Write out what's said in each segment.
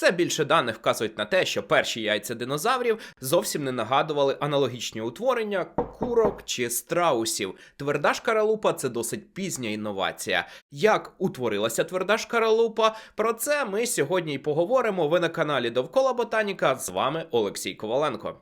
Все більше даних вказують на те, що перші яйця динозаврів зовсім не нагадували аналогічні утворення курок чи страусів. Тверда шкаралупа це досить пізня інновація. Як утворилася тверда шкаралупа? Про це ми сьогодні й поговоримо. Ви на каналі Довкола Ботаніка. З вами Олексій Коваленко.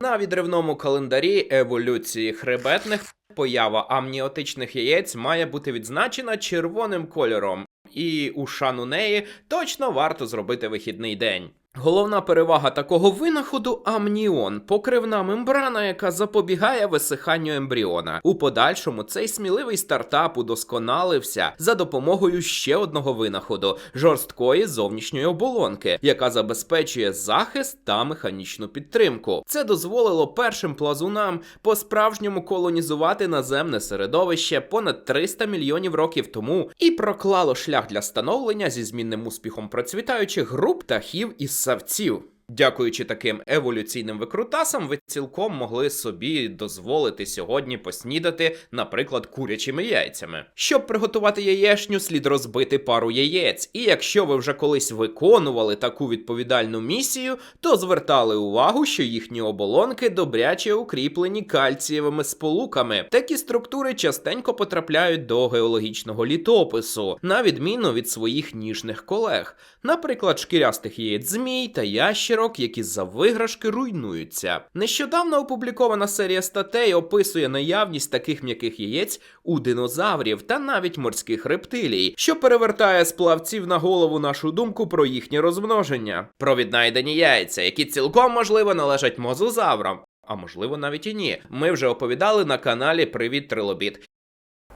На відривному календарі еволюції хребетних поява амніотичних яєць має бути відзначена червоним кольором, і у шану неї точно варто зробити вихідний день. Головна перевага такого винаходу амніон, покривна мембрана, яка запобігає висиханню ембріона. У подальшому цей сміливий стартап удосконалився за допомогою ще одного винаходу жорсткої зовнішньої оболонки, яка забезпечує захист та механічну підтримку. Це дозволило першим плазунам по-справжньому колонізувати наземне середовище понад 300 мільйонів років тому і проклало шлях для становлення зі змінним успіхом процвітаючих груп птахів і ссавців. Дякуючи таким еволюційним викрутасам, ви цілком могли собі дозволити сьогодні поснідати, наприклад, курячими яйцями. Щоб приготувати яєшню, слід розбити пару яєць. І якщо ви вже колись виконували таку відповідальну місію, то звертали увагу, що їхні оболонки добряче укріплені кальцієвими сполуками. Такі структури частенько потрапляють до геологічного літопису, на відміну від своїх ніжних колег, наприклад, шкірястих яєць змій та ящерок, які за виграшки руйнуються. Нещодавно опублікована серія статей описує наявність таких м'яких яєць у динозаврів та навіть морських рептилій, що перевертає з плавців на голову нашу думку про їхнє розмноження. Про віднайдені яйця, які цілком можливо належать мозозаврам. А можливо навіть і ні. Ми вже оповідали на каналі Привіт Трилобіт.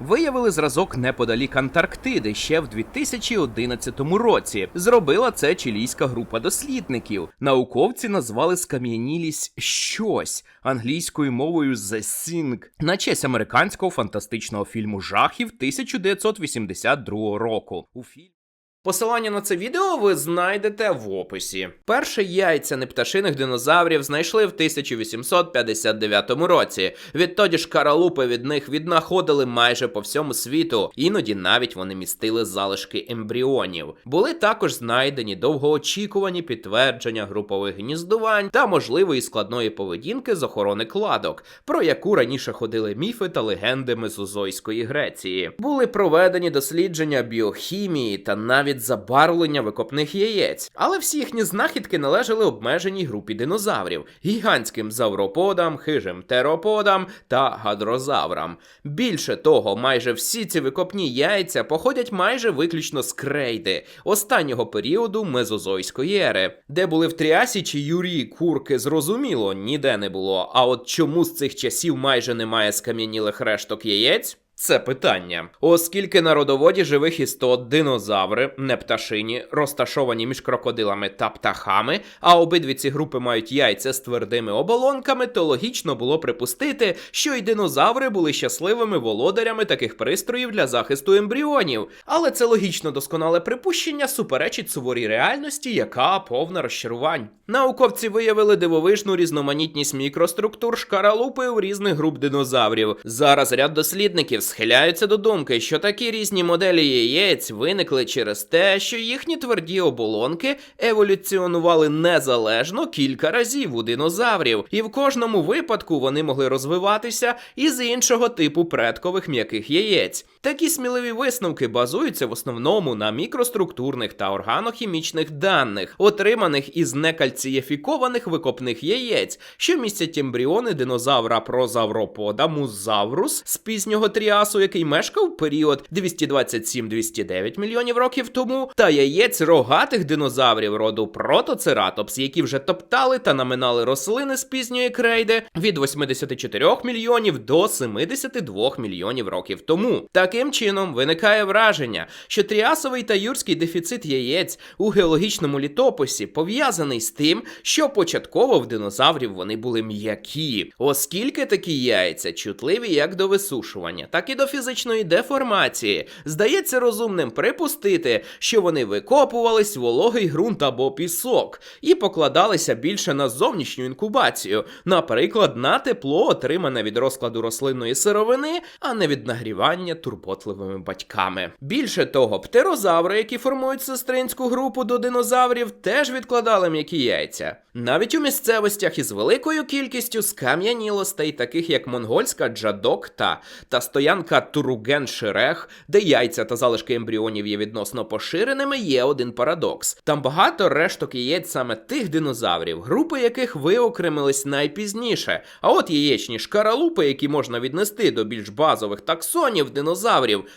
Виявили зразок неподалік Антарктиди ще в 2011 році. Зробила це чилійська група дослідників. Науковці назвали скам'янілість щось англійською мовою The Thing на честь американського фантастичного фільму жахів 1982 року. У фільмі Посилання на це відео ви знайдете в описі. Перше яйця непташиних динозаврів знайшли в 1859 році. Відтоді ж каралупи від них віднаходили майже по всьому світу, іноді навіть вони містили залишки ембріонів. Були також знайдені довгоочікувані підтвердження групових гніздувань та можливої складної поведінки з охорони кладок, про яку раніше ходили міфи та легенди Мезозойської Греції. Були проведені дослідження біохімії та навіть забарвлення викопних яєць, але всі їхні знахідки належали обмеженій групі динозаврів гігантським завроподам, хижим тероподам та гадрозаврам. Більше того, майже всі ці викопні яйця походять майже виключно з крейди останнього періоду Мезозойської ери, де були в Тріасі чи Юрії курки, зрозуміло, ніде не було. А от чому з цих часів майже немає скам'янілих решток яєць? Це питання, оскільки на родоводі живих істот динозаври, не пташині, розташовані між крокодилами та птахами, а обидві ці групи мають яйця з твердими оболонками, то логічно було припустити, що й динозаври були щасливими володарями таких пристроїв для захисту ембріонів. Але це логічно досконале припущення суперечить суворій реальності, яка повна розчарувань. Науковці виявили дивовижну різноманітність мікроструктур шкаралупи у різних груп динозаврів. Зараз ряд дослідників схиляються до думки, що такі різні моделі яєць виникли через те, що їхні тверді оболонки еволюціонували незалежно кілька разів у динозаврів, і в кожному випадку вони могли розвиватися із іншого типу предкових м'яких яєць. Такі сміливі висновки базуються в основному на мікроструктурних та органохімічних даних, отриманих із некальцієфікованих викопних яєць, що містять ембріони динозавра прозавропода музаврус з пізнього тріасу, який мешкав період 227-209 мільйонів років тому, та яєць рогатих динозаврів роду протоцератопс, які вже топтали та наминали рослини з пізньої крейди від 84 мільйонів до 72 мільйонів років тому. Таким чином виникає враження, що тріасовий та юрський дефіцит яєць у геологічному літописі пов'язаний з тим, що початково в динозаврів вони були м'які, оскільки такі яйця чутливі як до висушування, так і до фізичної деформації. Здається розумним припустити, що вони викопувались вологий ґрунт або пісок і покладалися більше на зовнішню інкубацію, наприклад, на тепло, отримане від розкладу рослинної сировини, а не від нагрівання турбулентності турботливими батьками. Більше того, птерозаври, які формують сестринську групу до динозаврів, теж відкладали м'які яйця. Навіть у місцевостях із великою кількістю скам'янілостей, таких як монгольська Джадокта та стоянка Туруген Шерех, де яйця та залишки ембріонів є відносно поширеними, є один парадокс. Там багато решток яєць саме тих динозаврів, групи яких виокремились найпізніше. А от яєчні шкаралупи, які можна віднести до більш базових таксонів динозаврів,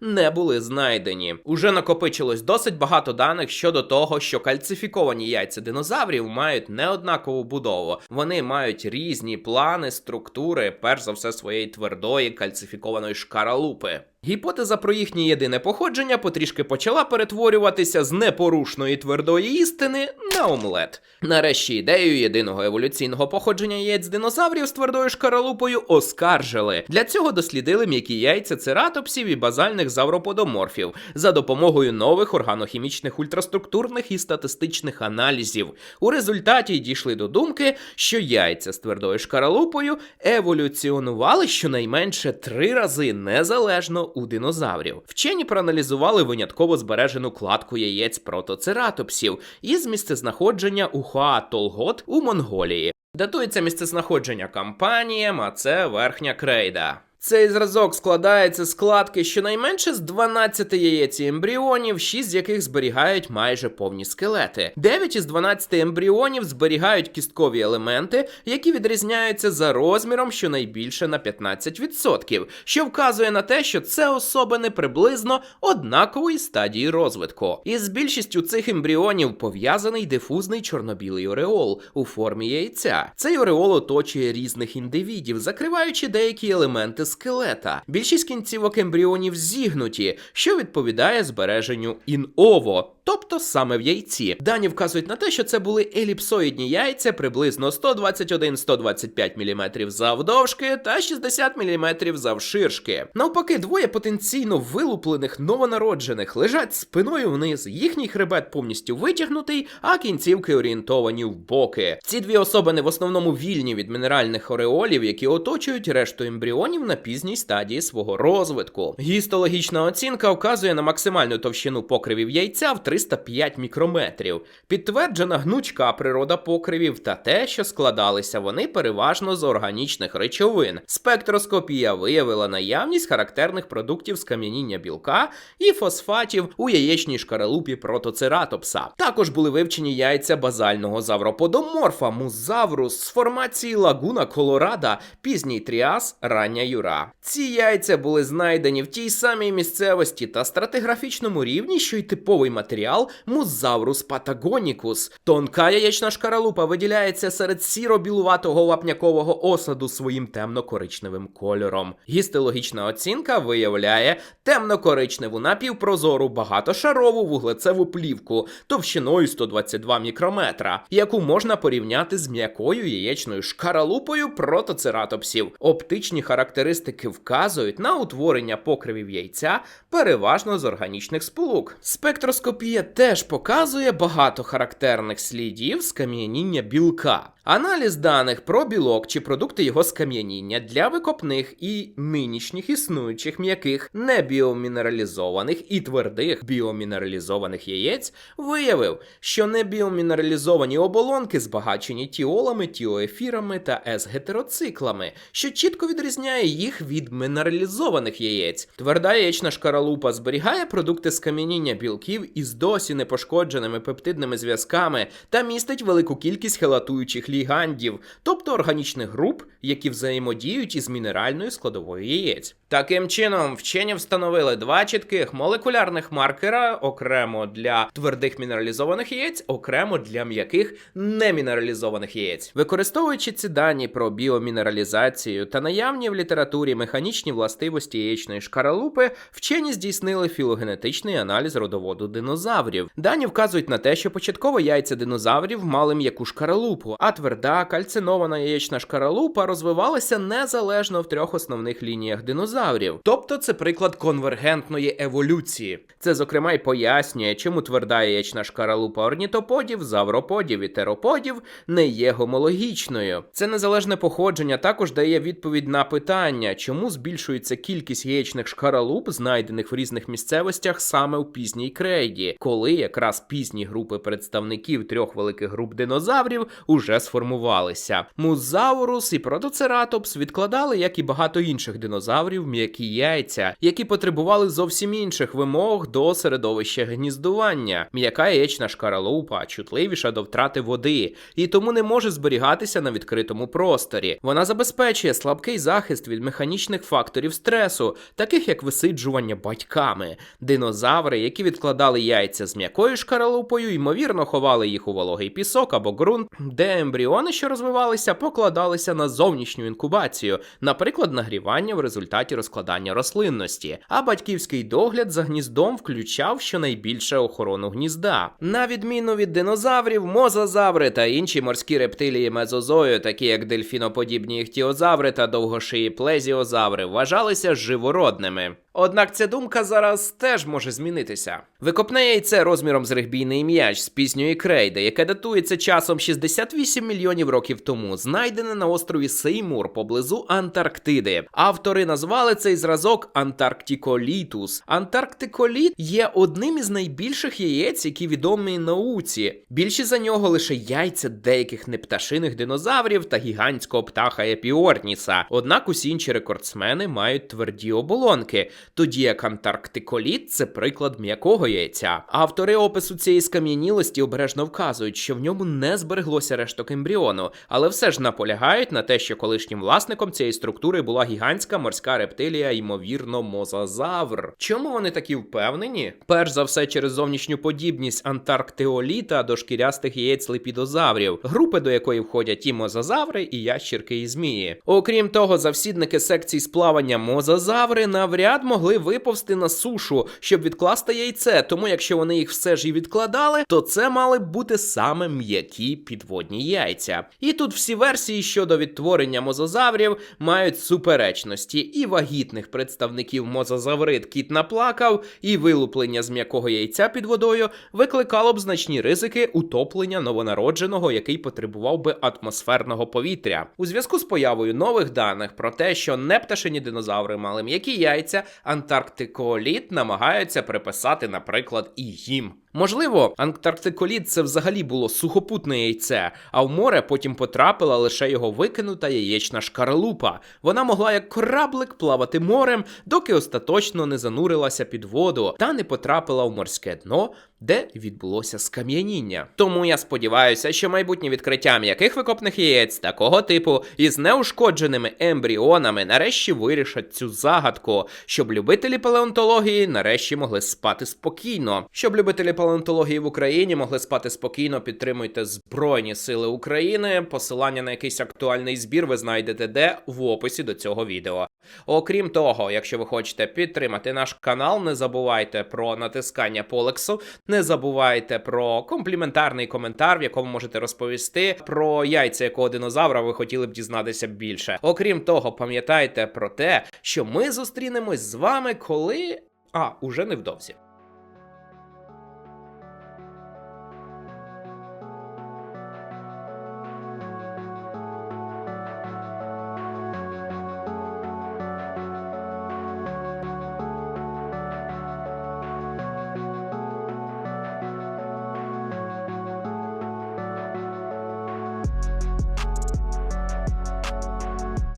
не були знайдені. Уже накопичилось досить багато даних щодо того, що кальцифіковані яйця динозаврів мають неоднакову будову. Вони мають різні плани, структури, перш за все своєї твердої кальцифікованої шкаралупи. Гіпотеза про їхнє єдине походження потрішки почала перетворюватися з непорушної твердої істини на омлет. Нарешті ідею єдиного еволюційного походження яєць динозаврів з твердою шкаралупою оскаржили. Для цього дослідили м'які яйця цератопсів і базальних завроподоморфів за допомогою нових органохімічних ультраструктурних і статистичних аналізів. У результаті дійшли до думки, що яйця з твердою шкаралупою еволюціонували щонайменше три рази незалежно у динозаврів. Вчені проаналізували винятково збережену кладку яєць протоцератопсів із місцезнаходження у Хуа-Толгот у Монголії. Датується місцезнаходження кампанієм, а це верхня крейда. Цей зразок складається з кладки щонайменше з 12 яєць ембріонів, 6 з яких зберігають майже повні скелети. 9 із 12 ембріонів зберігають кісткові елементи, які відрізняються за розміром щонайбільше на 15%, що вказує на те, що це особини приблизно однакової стадії розвитку. Із більшістю цих ембріонів пов'язаний дифузний чорнобілий ореол у формі яйця. Цей ореол оточує різних індивідів, закриваючи деякі елементи скелета. Більшість кінцівок ембріонів зігнуті, що відповідає збереженню ін-ово, тобто саме в яйці. Дані вказують на те, що це були еліпсоїдні яйця приблизно 121-125 мм завдовжки та 60 мм завширшки. Навпаки, двоє потенційно вилуплених новонароджених лежать спиною вниз, їхній хребет повністю витягнутий, а кінцівки орієнтовані в боки. Ці дві особини в основному вільні від мінеральних ореолів, які оточують решту ембріонів на пізній стадії свого розвитку. Гістологічна оцінка вказує на максимальну товщину покривів яйця в 305 мікрометрів. Підтверджена гнучка природа покривів та те, що складалися вони переважно з органічних речовин. Спектроскопія виявила наявність характерних продуктів скам'яніння білка і фосфатів у яєчній шкаралупі протоцератопса. Також були вивчені яйця базального завроподоморфа музаврус з формації лагуна Колорада, пізній тріас, рання юра. Ці яйця були знайдені в тій самій місцевості та стратиграфічному рівні, що й типовий матеріал Музаврус патагонікус. Тонка яєчна шкаралупа виділяється серед сіро-білуватого вапнякового осаду своїм темно-коричневим кольором. Гістологічна оцінка виявляє темно-коричневу напівпрозору багатошарову вуглецеву плівку товщиною 122 мікрометра, яку можна порівняти з м'якою яєчною шкаралупою протоцератопсів. Оптичні характеристики вказують на утворення покривів яйця переважно з органічних сполук. Спектроскопія теж показує багато характерних слідів скам'яніння білка. Аналіз даних про білок чи продукти його скам'яніння для викопних і нинішніх існуючих м'яких небіомінералізованих і твердих біомінералізованих яєць виявив, що небіомінералізовані оболонки збагачені тіолами, тіоефірами та С-гетероциклами, що чітко відрізняє їх від мінералізованих яєць. Тверда яєчна шкаралупа зберігає продукти скам'яніння білків із досі непошкодженими пептидними зв'язками та містить велику кількість хелатуючих лігандів, тобто органічних груп, які взаємодіють із мінеральною складовою яєць. Таким чином, вчені встановили два чітких молекулярних маркера окремо для твердих мінералізованих яєць, окремо для м'яких немінералізованих яєць. Використовуючи ці дані про біомінералізацію та наявні в літературі механічні властивості яєчної шкаралупи, вчені здійснили філогенетичний аналіз родоводу динозаврів. Динозаврів. Дані вказують на те, що початково яйця динозаврів мали м'яку шкаралупу, а тверда кальцинована яєчна шкаралупа розвивалася незалежно в трьох основних лініях динозаврів. Тобто це приклад конвергентної еволюції. Це, зокрема, й пояснює, чому тверда яєчна шкаралупа орнітоподів, завроподів і тероподів не є гомологічною. Це незалежне походження також дає відповідь на питання, чому збільшується кількість яєчних шкаралуп, знайдених в різних місцевостях саме у пізній крейді, коли якраз пізні групи представників трьох великих груп динозаврів уже сформувалися. Музаурус і протоцератопс відкладали, як і багато інших динозаврів, м'які яйця, які потребували зовсім інших вимог до середовища гніздування. М'яка яєчна шкаралупа чутливіша до втрати води і тому не може зберігатися на відкритому просторі. Вона забезпечує слабкий захист від механічних факторів стресу, таких як висиджування батьками. Динозаври, які відкладали яйця з м'якою шкаралупою, ймовірно ховали їх у вологий пісок або ґрунт, де ембріони, що розвивалися, покладалися на зовнішню інкубацію, наприклад, нагрівання в результаті розкладання рослинності. А батьківський догляд за гніздом включав щонайбільше охорону гнізда. На відміну від динозаврів, мозазаври та інші морські рептилії мезозою, такі як дельфіноподібні іхтіозаври та довгошиї плезіозаври, вважалися живородними. Однак ця думка зараз теж може змінитися. Викопне яйце розміром з регбійний м'яч з пізньої крейди, яке датується часом 68 мільйонів років тому, знайдене на острові Сеймур поблизу Антарктиди. Автори назвали цей зразок Антарктиколітус. Антарктиколіт є одним із найбільших яєць, які відомі науці. Більші за нього лише яйця деяких непташиних динозаврів та гігантського птаха Епіорніса. Однак усі інші рекордсмени мають тверді оболонки тоді як антарктиколіт це приклад м'якого яйця. Автори опису цієї скам'янілості обережно вказують, що в ньому не збереглося решток ембріону, але все ж наполягають на те, що колишнім власником цієї структури була гігантська морська рептилія, ймовірно, мозазавр. Чому вони такі впевнені? Перш за все, через зовнішню подібність антарктеоліта до шкірястих яєць лепідозаврів, групи до якої входять і мозазаври, і ящірки і змії. Окрім того, завсідники секцій сплавання мозазаври навряд могли виповзти на сушу, щоб відкласти яйце. Тому, якщо вони їх все ж і відкладали, то це мали б бути саме м'які підводні яйця. І тут всі версії щодо відтворення мозазаврів мають суперечності, і вагітних представників мозазаврит кіт наплакав, і вилуплення з м'якого яйця під водою викликало б значні ризики утоплення новонародженого, який потребував би атмосферного повітря. У зв'язку з появою нових даних про те, що непташині динозаври мали м'які яйця, антарктиколіт намагаються приписати, наприклад, і їм. Можливо, антарктиколіт це взагалі було сухопутне яйце, а в море потім потрапила лише його викинута яєчна шкаралупа. Вона могла як кораблик плавати морем, доки остаточно не занурилася під воду та не потрапила в морське дно, де відбулося скам'яніння. Тому я сподіваюся, що майбутнє відкриття м'яких викопних яєць такого типу із неушкодженими ембріонами нарешті вирішать цю загадку, щоб любителі палеонтології нарешті могли спати спокійно. Щоб любителі палеонтології в Україні могли спати спокійно, підтримуйте Збройні Сили України. Посилання на якийсь актуальний збір ви знайдете де в описі до цього відео. Окрім того, якщо ви хочете підтримати наш канал, не забувайте про натискання полексу, не забувайте про компліментарний коментар, в якому можете розповісти про яйця якого динозавра ви хотіли б дізнатися більше. Окрім того, пам'ятайте про те, що ми зустрінемось з вами, коли. А, уже невдовзі.